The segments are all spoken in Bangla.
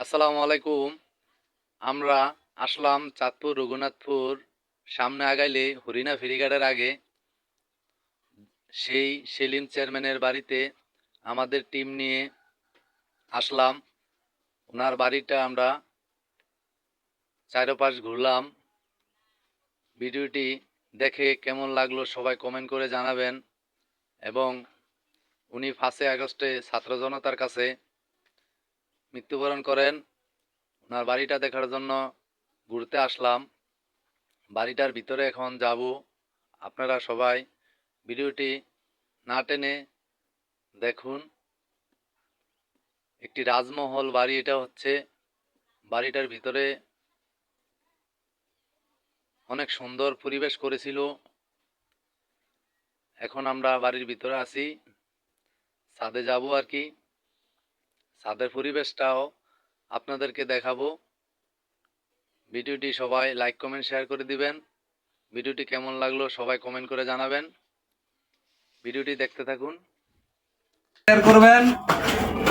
আসসালামু আলাইকুম। আমরা আসলাম চাঁদপুর, রঘুনাথপুর, সামনে আগাইলে হরিণা ফেরিঘাটের আগে। সেই সেলিম চেয়ারম্যানের বাড়িতে আমাদের টিম নিয়ে আসলাম। ওনার বাড়িটা আমরা চারোপাশ ঘুরলাম। ভিডিওটি দেখে কেমন লাগল সবাই কমেন্ট করে জানাবেন। এবং উনি ফার্স্টে আগস্টে ছাত্র জনতার কাছে মৃত্যুবরণ করেন। ওনার বাড়িটা দেখার জন্য ঘুরতে আসলাম। বাড়িটার ভিতরে এখন যাব। আপনারা সবাই ভিডিওটি না টেনে দেখুন। একটি রাজমহল বাড়ি এটা হচ্ছে। বাড়িটার ভিতরে অনেক সুন্দর পরিবেশ করেছিল। এখন আমরা বাড়ির ভিতরে আছি। ছাদে যাব আর কি। ছাদের পরিবেশটাও আপনাদেরকে দেখাবো। ভিডিওটি সবাই লাইক কমেন্ট শেয়ার করে দিবেন। ভিডিওটি কেমন লাগল সবাই কমেন্ট করে জানাবেন। ভিডিওটি দেখতে থাকুন। শেয়ার করবেন।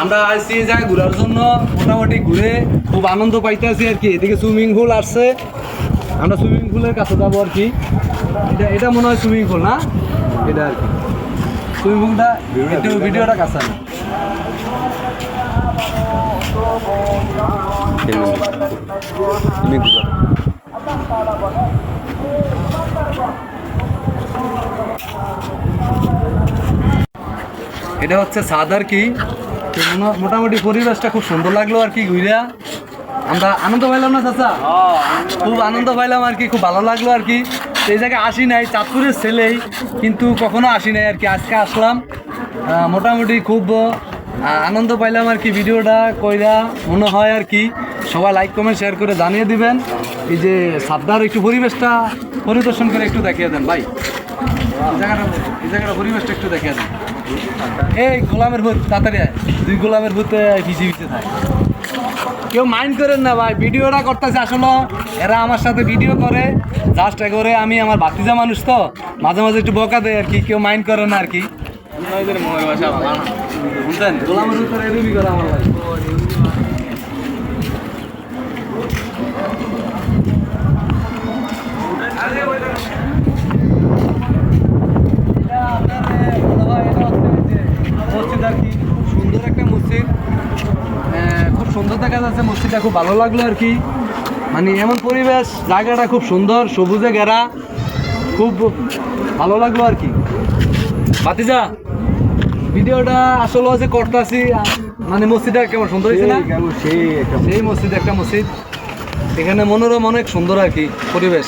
আমরা আসছি এই জায়গায় ঘোরার জন্য মোটামুটি ঘুরে খুব আনন্দ পাইতেছি আর কি। এদিকে সুইমিং পুল আসছে। আমরা সুইমিং পুলের কাছে যাব আর কি। এটা এটা মনে হয় সুইমিং পুল না? এটা আর কি। সুইমিং পুলটা একটু ভিডিওটা কাছে এটা হচ্ছে ছাদ আর কি মোটামুটি পরিবেশটা খুব সুন্দর লাগল আর কি ঘুরিয়া। আমরা আনন্দ পাইলাম না চাচা? খুব আনন্দ পাইলাম আর কি, খুব ভালো লাগল আর কি। এই জায়গায় আসি নাই, চাঁদপুরের ছেলেই, কিন্তু কখনো আসি নাই আর কি, আজকে আসলাম। মোটামুটি খুব আনন্দ পাইলাম আর কি ভিডিওটা, কইরা মনে হয় আর কি, সবাই লাইক কমেন্ট শেয়ার করে জানিয়ে দিবেন। এই যে সাবধার একটু পরিবেশটা, পরিদর্শন করে একটু দেখিয়ে দেন, ভাই। পরিবেশটা একটু দেখিয়ে দেন। এই গোলামের ভূত, তাড়াতাড়ি। দুই গোলামের থাকে। কেউ মাইন্ড করেন না, ভাই। ভিডিওটা এরা আমার সাথে ভিডিও করে। জাস্ট করে আমি আমার ভাতিজা মানুষ তো। মাঝে মাঝে একটু বকা দেয় আর কি, কেউ মাইন্ড করে না আর কি। সুন্দর একটা মসজিদ খুব সুন্দর দেখা যাচ্ছে। মসজিদটা খুব ভালো লাগল আর কি। মানে এমন পরিবেশ, জায়গাটা খুব সুন্দর, সবুজে ঘেরা। খুব ভালো লাগল আর কি। বাতিজা ভিডিওটা আসলে আছে করতেছি মানে মসজিদটা কেমন সুন্দর হয়েছে না? সেই মসজিদ একটা মসজিদ। এখানে মনোরম অনেক সুন্দর আর কি পরিবেশ।